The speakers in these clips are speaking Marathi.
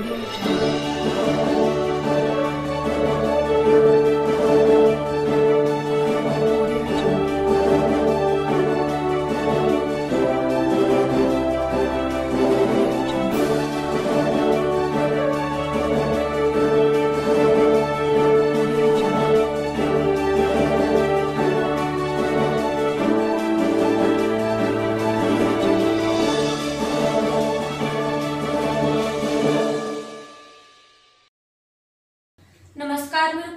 流。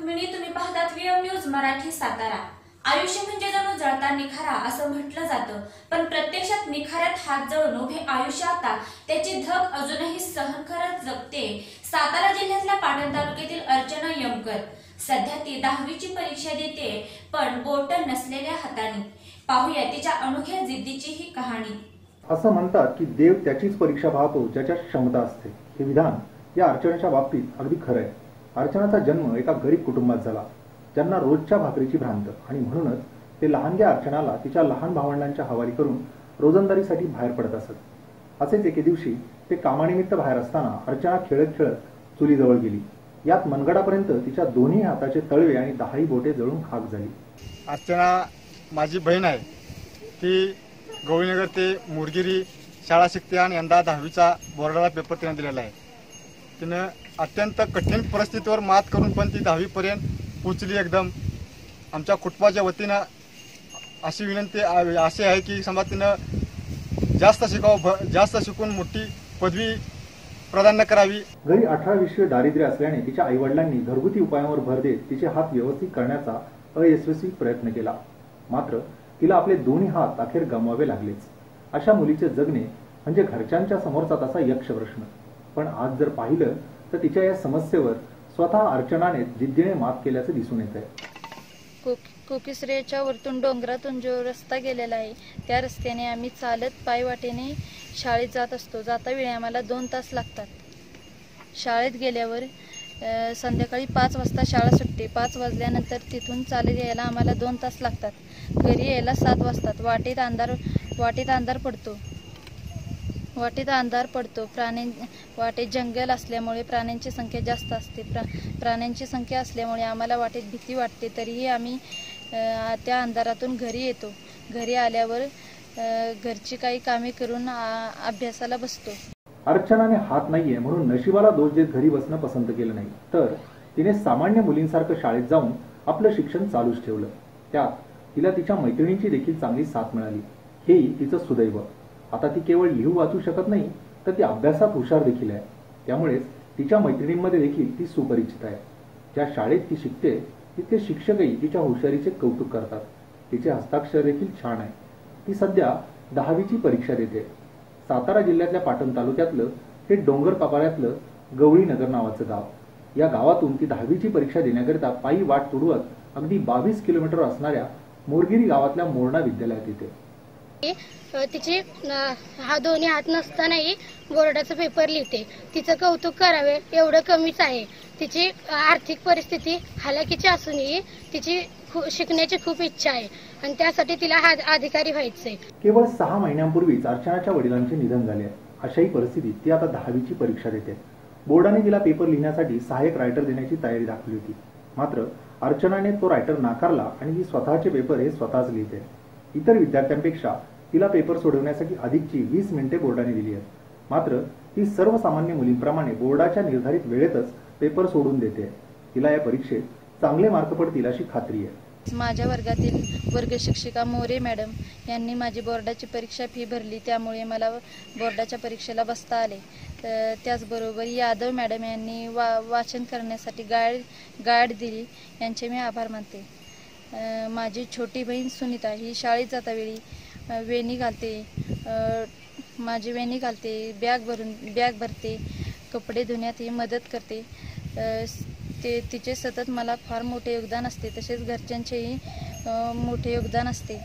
रुक्मिणी तुम्ही पाहतात व्हीएम न्यूज मराठी सातारा. आयुष्य म्हणजे जणू जळता निखारा असं म्हटलं जातं. पण प्रत्यक्षात निखाऱ्यात हात जळून उभे आयुष्य आता त्याची धग अजूनही सहन करत जगते. सातारा जिल्ह्यातल्या पाटण तालुक्यातील अर्चना यमकर. सध्या ती दहावीची परीक्षा देते पण बोट नसलेल्या हाताने. पाहूया तिच्या अनोख्या जिद्दीची ही कहाणी. असं म्हणतात की देव त्याचीच परीक्षा पाहतो ज्याच्या क्षमता असते. हे विधान या अर्चनाच्या बाबतीत अगदी खरं आहे. अर्चनाचा जन्म एका गरीब कुटुंबात झाला. ज्यांना रोजच्या भाकरीची भ्रांत आणि म्हणूनच ते लहानग्या अर्चनाला तिच्या लहान भावंडांच्या हवाली करून रोजंदारीसाठी बाहेर पडत असत. असेच एके दिवशी ते कामानिमित्त बाहेर असताना अर्चना खेळत खेळत चुलीजवळ गेली. यात मनगडापर्यंत तिच्या दोन्ही हाताचे तळवे आणि दहाही बोटे जळून खाक झाली. अर्चना माझी बहीण आहे. ती गवळीनगर ते मुरगिरी शाळा शिकते आणि यंदा दहावीचा बोर्डाला पेपर तिने दिलेला आहे. तिनं अत्यंत कठीण परिस्थितीवर मात करून पण ती दहावीपर्यंत पोचली एकदम. आमच्या कुटुंबाच्या वतीनं अशी विनंती अशी आहे की समजा तिनं जास्त शिकावं भ- जास्त शिकून मोठी पदवी प्रदान करावी. घरी अठरा विश्व दारिद्र्य असल्याने तिच्या आईवडिलांनी घरगुती उपायांवर भर देत तिचे हात व्यवस्थित करण्याचा अयशस्वी प्रयत्न केला. मात्र तिला आपले दोन्ही हात अखेर गमवावे लागलेच. अशा मुलीचे जगणे म्हणजे घरच्यांच्या समोरचा तसा यक्ष प्रश्न. पण आज जर पाहिलं तर तिच्या या समस्येवर स्वतः अर्चनाने जिद्दीने मात केल्याचं दिसून येत आहे कोकिसरेच्या वरतून डोंगरातून जो रस्ता गेलेला आहे त्या रस्त्याने आम्ही चालत पायवाटेने शाळेत जात असतो. जाता वेळी आम्हाला दोन तास लागतात. शाळेत गेल्यावर संध्याकाळी पाच वाजता शाळा सुटते. पाच वाजल्यानंतर तिथून चालत यायला आम्हाला दोन तास लागतात. घरी यायला सात वाजतात. वाटेत अंधार वाटेत अंधार पडतो. वाटेत अंधार पडतो. प्राणी वाटेत जंगल असल्यामुळे प्राण्यांची संख्या जास्त असते. प्रा प्राण्यांची संख्या असल्यामुळे आम्हाला वाटेत भीती वाटते. तरीही आम्ही त्या अंधारातून घरी येतो. घरी आल्यावर घरची काही कामे करून अभ्यासाला बसतो. अर्चनाने हात नाहीये म्हणून नशिबाला दोष देत घरी बसणं पसंत केलं नाही. तर तिने सामान्य मुलींसारखं शाळेत जाऊन आपलं शिक्षण चालूच ठेवलं. त्यात तिला तिच्या मैत्रिणींची देखील चांगली साथ मिळाली. हेही तिचं सुदैव. आता ती केवळ लिहू वाचू शकत नाही तर ती अभ्यासात हुशार देखील आहे. त्यामुळेच तिच्या मैत्रिणींमध्ये देखील ती सुपरिचित आहे. ज्या शाळेत ती शिकते तिथले शिक्षकही तिच्या हुशारीचे कौतुक करतात. तिचे हस्ताक्षर देखील छान आहे. ती सध्या दहावीची परीक्षा देते. सातारा जिल्ह्यातल्या पाटण तालुक्यातलं हे डोंगर कपाळ्यातलं गवळी नगर नावाचं गाव. या गावातून ती दहावीची परीक्षा देण्याकरिता पायी वाट तुडवत अगदी बावीस किलोमीटर असणाऱ्या मोरगिरी गावातल्या मोरणा विद्यालयात येते. तिचे हा दोन्ही हात नसतानाही बोर्डाचा पेपर लिहिते. तिचं कौतुक करावे एवढं कमीच आहे. तिची आर्थिक परिस्थिती हालाकीची असूनही तिची शिकण्याची खूप इच्छा आहे. आणि त्यासाठी तिला हा अधिकारी व्हायचंय केवळ सहा महिन्यांपूर्वीच अर्चनाच्या वडिलांचे निधन झाले. अशाही परिस्थितीत ती आता दहावीची परीक्षा देते. बोर्डाने तिला पेपर लिहिण्यासाठी सहाय्यक रायटर देण्याची तयारी दाखवली होती. मात्र अर्चनाने तो रायटर नाकारला आणि ती स्वतःचे पेपर हे स्वतःच लिहिते. इतर विद्यार्थ्यांपेक्षा तिला पेपर सोडवण्यासाठी अधिकची वीस मिनिटे बोर्डाने दिली आहेत. मात्र ती सर्वसामान्य मुलींप्रमाणे बोर्डाच्या निर्धारित वेळेतच पेपर सोडून देते. तिला या परीक्षेत चांगले मार्क पडतील अशी खात्री आहे. माझ्या वर्गातील वर्ग शिक्षिका मोरे मॅडम यांनी माझी बोर्डाची परीक्षा फी भरली त्यामुळे मला बोर्डाच्या परीक्षेला बसता आले. तर त्याचबरोबर यादव मॅडम यांनी वा वाचन करण्यासाठी गाईड गाईड दिली यांचे मी आभार मानते. माझी छोटी बहीण सुनीता ही शाळेत जातावेळी वेळी वेणी घालते. माझी वेणी घालते. बॅग भरून बॅग भरते. कपडे धुण्यात ही मदत करते. ते तिचे सतत मला फार मोठे योगदान असते. तसेच घरच्यांचेही मोठे योगदान असते.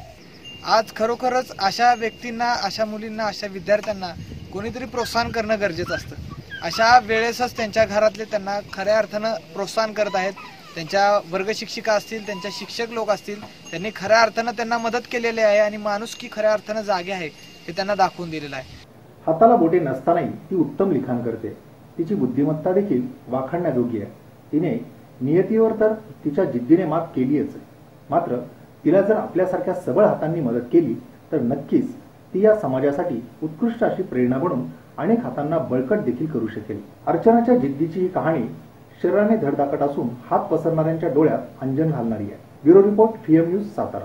आज खरोखरच अशा व्यक्तींना अशा मुलींना अशा विद्यार्थ्यांना कोणीतरी प्रोत्साहन करणं गरजेचं असतं. अशा वेळेसच त्यांच्या घरातले त्यांना खऱ्या अर्थानं प्रोत्साहन करत आहेत. त्यांच्या वर्ग शिक्षिका असतील त्यांच्या शिक्षक लोक असतील त्यांनी खऱ्या अर्थानं त्यांना मदत केलेली आहे आणि माणूस की खऱ्या अर्थानं जागे आहे हे त्यांना दाखवून दिलेलं आहे. हाताला बोटे नसतानाही ती उत्तम लिखाण करते. तिची बुद्धिमत्ता देखील वाखाणण्याजोगी आहे. तिने नियतीवर तर तिच्या जिद्दीने मात केलीच मात्र तिला जर आपल्यासारख्या सबळ हातांनी मदत केली तर नक्कीच ती या समाजासाठी उत्कृष्ट अशी प्रेरणा बनून अनेक हातांना बळकट देखील करू शकेल. अर्चनाच्या जिद्दीची ही कहाणी शरीराने धडधाकट असून हात पसरणाऱ्यांच्या डोळ्यात अंजन घालणारी आहे. Bureau report FM news Satara.